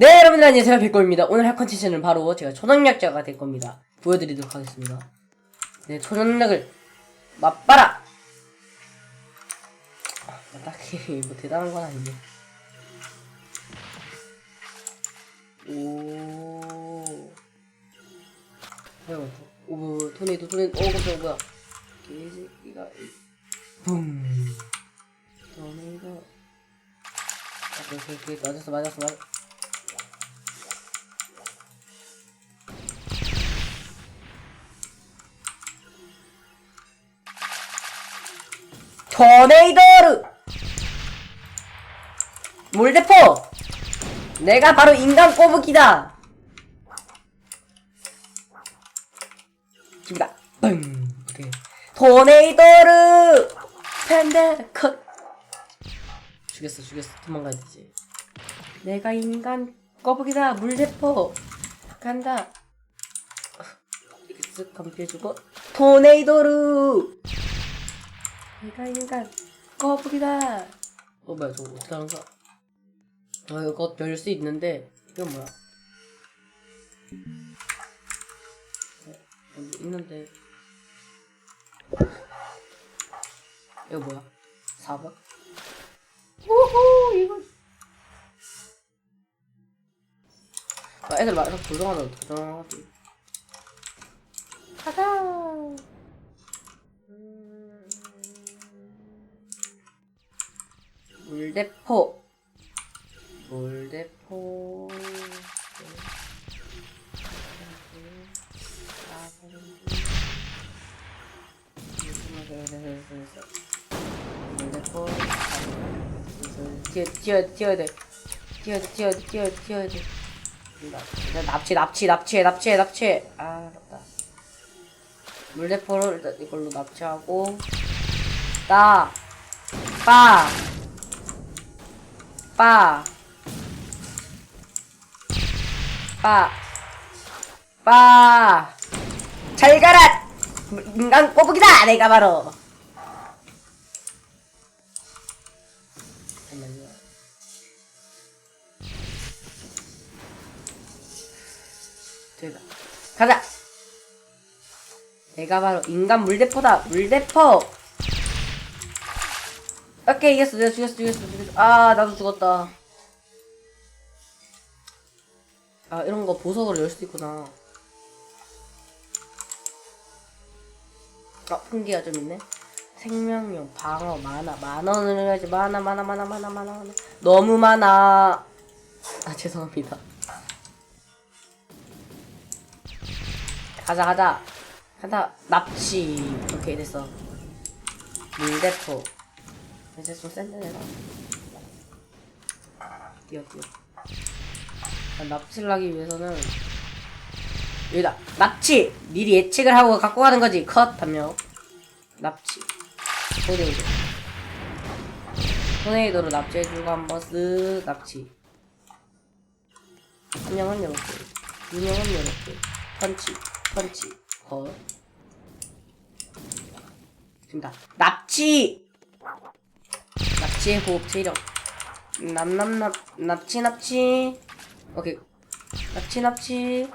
네 여러분들 안녕하세요. 백골입니다. 오늘 할 컨텐츠는 바로 제가 초능력자가 될 겁니다. 보여드리도록 하겠습니다. 네 초능력을 맛봐라! 아, 딱히 뭐 대단한 건 아닌데. 오. 뭐야 뭐야 오 뭐, 토네이도 토네이도. 오 깜짝이야 뭐야. 개새끼가 붐. 토네이도. 아, 오케이 오케이 오케이. 맞았어 맞았어 맞았어 토네이도르. 물대포. 내가 바로 인간 꼬부기다. 죽이다. 뻥 오케이. 토네이도르. 팬데 컷. 죽였어 죽였어. 도망가야지. 내가 인간 꼬부기다. 물대포. 간다. 이렇게 쓱 감피해주고. 토네이도르 내가 인간 거북이다. 어 뭐야 저거 어떻게 하는 거야? 어 이거 열 수 있는데 이건 뭐야? 어, 있는데 이거 뭐야? 4번? 오호 이거 아, 애들 말해서 어떻게 조정하지? 가자. 물대포. 물대포. 물대포. 뛰어 뛰어 뛰어야 돼. 뛰어야 돼 뛰어 뛰어 뛰어야 돼. 나- 납치 납치 납치해 납치해 납치해. 아 맞다. 물대포를 이걸로 납치하고. 따 빠, 빠, 빠, 빠, 잘 가라! 인간 꼬부기다! 내가 바로! 잠깐만요. 저기다. 가자! 내가 바로 인간 물대포다! 물대포! 오케이 이겼어 내가 죽였어 죽였어 죽였어. 아 나도 죽었다. 아 이런 거 보석으로 열 수도 있구나. 아 풍기가 좀 있네. 생명력 방어 만화. 만원을 해야지. 만화 만화 만화 만화 만화 만화. 너무 많아. 아 죄송합니다. 가자 가자. 가자. 납치. 오케이 됐어. 물대포 이제 좀 센데 내가 뛰어 뛰어. 아, 납치를 하기 위해서는 여기다. 납치! 미리 예측을 하고 갖고 가는 거지. 컷! 한명 납치. 토네이도. 토네이도로 납치해주고 한번 쓱! 납치. 한 명은 이렇게. 두 명은 이렇게. 펀치. 펀치. 컷. 됩니다. 납치 납치의 호흡 체력. 납납납 납치 납치. 오케이. 납치 납치.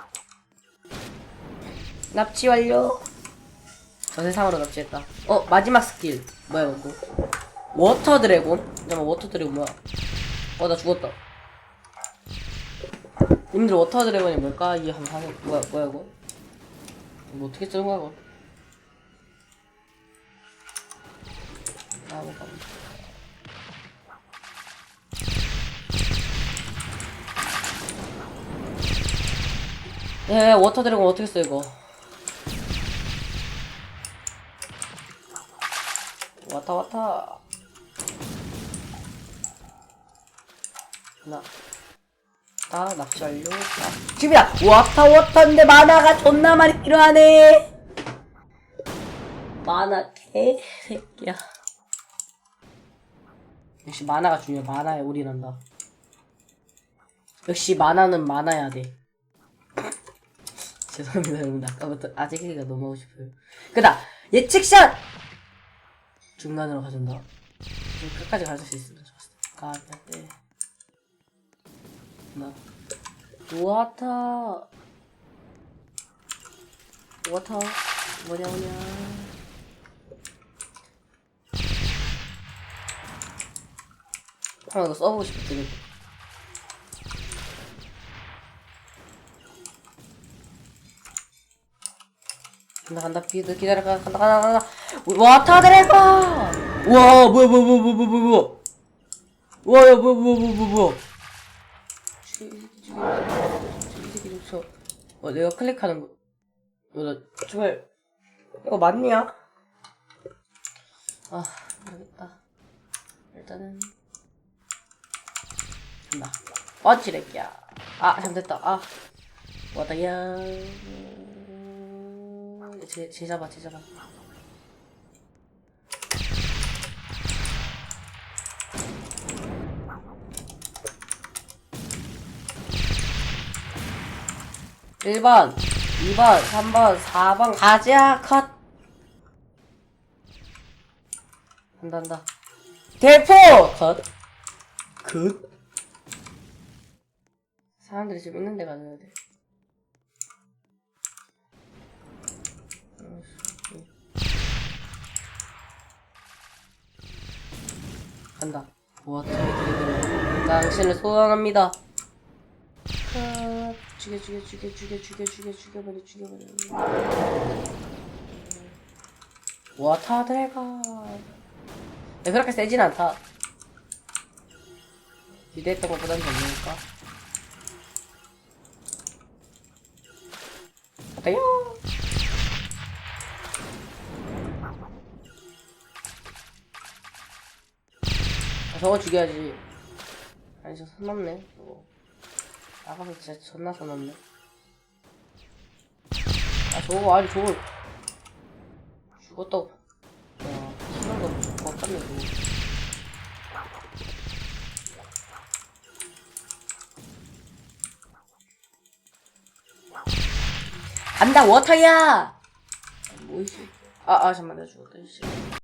납치 완료. 저 세상으로 납치했다. 어 마지막 스킬. 뭐야 이거? 워터 드래곤? 잠깐만 워터 드래곤 뭐야? 어 나 죽었다. 님들 워터 드래곤이 뭘까? 이 한번 하는 뭐야 뭐야 이거? 이거 어떻게 쓰는 거야 이거? 아 뭐가 예, 워터 드래곤 어떻게 써 이거? 왔다 왔다. 나, 나. 나, 집이야. 워터 워터인데 만화가 존나 많이 필요하네. 만화 개새끼야. 역시 만화가 중요해. 만화에 올인한다. 역시 만화는 많아야 돼. 죄송합니다 여러분 아까부터 얘기가 너무 하고 싶어요. 그다! 예측샷! 중간으로 가준다. 좀 끝까지 가줄 수 있으면 좋았어 돼. 하나 워터 워터 뭐냐 뭐냐. 아 이거 써보고 싶어 되게 간다 간다. 비드 기다려 간다 간다 간다. 워터 드래곤 와 뭐야 뭐야 뭐야 뭐야 뭐야 뭐야. 와야 뭐야 뭐야 뭐야 뭐야 뭐야. 죽이 죽이 어 내가 클릭하는 거. 어, 나 정말 이거 맞냐? 아 모르겠다. 일단은. 간다. 어찌랬냐 아 잘못됐다. 아. 왔다야 제, 제 잡아 제 잡아. 일번이번삼번사 번 가자 컷. 간다 간다. 대포! 컷. 컷. 사람들이 지금 있는 데돼 간다. 와, 당신을 소환합니다. 컷. 죽여, 죽여, 죽여, 죽여, 죽여, 죽여, 죽여버려, 죽여버려. 와, 타드래가. 네, 그렇게 세진 않다. 기대했던 것보단 별로니까. 어때요? 아, 저거 죽여야지. 아니, 저손 넘네, 저거. 나가서 진짜 존나 손 넘네. 아, 저거, 아니, 저거. 죽었다고. 야, 신한 거 죽었다며, 저거. 간다, 워터야! 뭐이지? 아, 아, 잠깐만, 나 죽었다, 이씨.